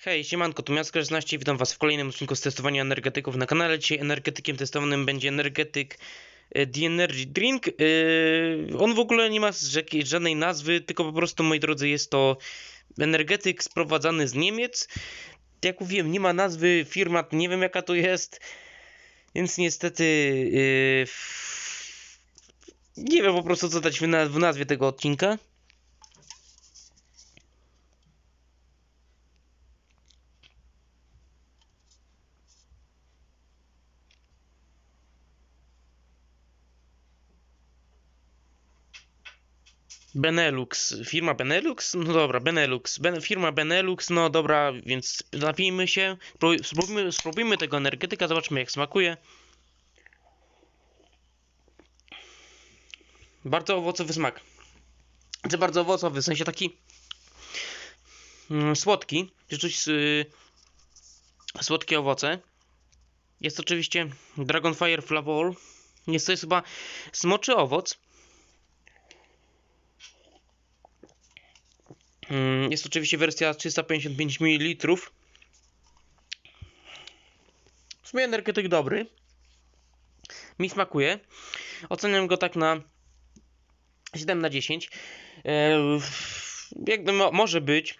Hej, siemanko, tu Miasto 16, witam was w kolejnym odcinku z testowania energetyków na kanale. Dzisiaj energetykiem testowanym będzie energetyk e, The Energy Drink. E, On w ogóle nie ma ża- żadnej nazwy, tylko po prostu, moi drodzy, jest to energetyk sprowadzany z Niemiec. Jak mówiłem, nie ma nazwy, firma, nie wiem jaka to jest, więc niestety e, nie wiem po prostu co dać w nazwie tego odcinka. Benelux, firma Benelux? No dobra, Benelux, ben, firma Benelux, no dobra, więc napijmy się, Spró- spróbujmy, spróbujmy tego energetyka, zobaczmy jak smakuje. Bardzo owocowy smak. Znaczy bardzo owocowy, w sensie taki mm, słodki, czuć y, słodkie owoce. Jest oczywiście Dragonfire Flavor. Jest to jest chyba smoczy owoc. Jest oczywiście wersja 355 ml. W sumie energetyk dobry. Mi smakuje. Oceniam go tak na 7 na 10. E, jakby mo może być.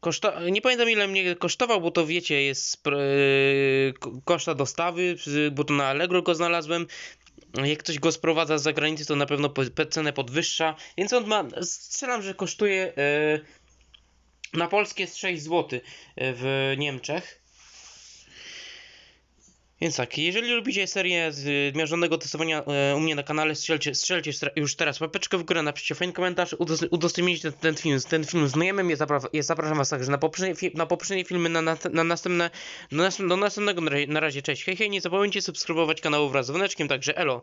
Koszta nie pamiętam ile mnie kosztował, bo to wiecie, jest spr- e, ko- koszta dostawy, bo to na Allegro go znalazłem. Jak ktoś go sprowadza z zagranicy, to na pewno cenę podwyższa. Więc on ma, strzelam, że kosztuje e, na polskie jest 6 zł w Niemczech. Więc tak, jeżeli lubicie serię zmierzonego testowania e, u mnie na kanale, strzelcie, strzelcie już teraz łapeczkę w górę, napiszcie fajny komentarz, udos- udostępnijcie ten, ten film, ten film znajomym, ja, zapra- ja zapraszam was także na poprzednie, na poprzednie filmy, na, na, na następne, na następ- do następnego na razie, na razie, cześć, hej hej, nie zapomnijcie subskrybować kanału wraz z dzwoneczkiem, także elo.